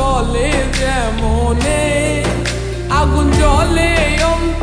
জলে যেমনে আগুন জলে অন্ত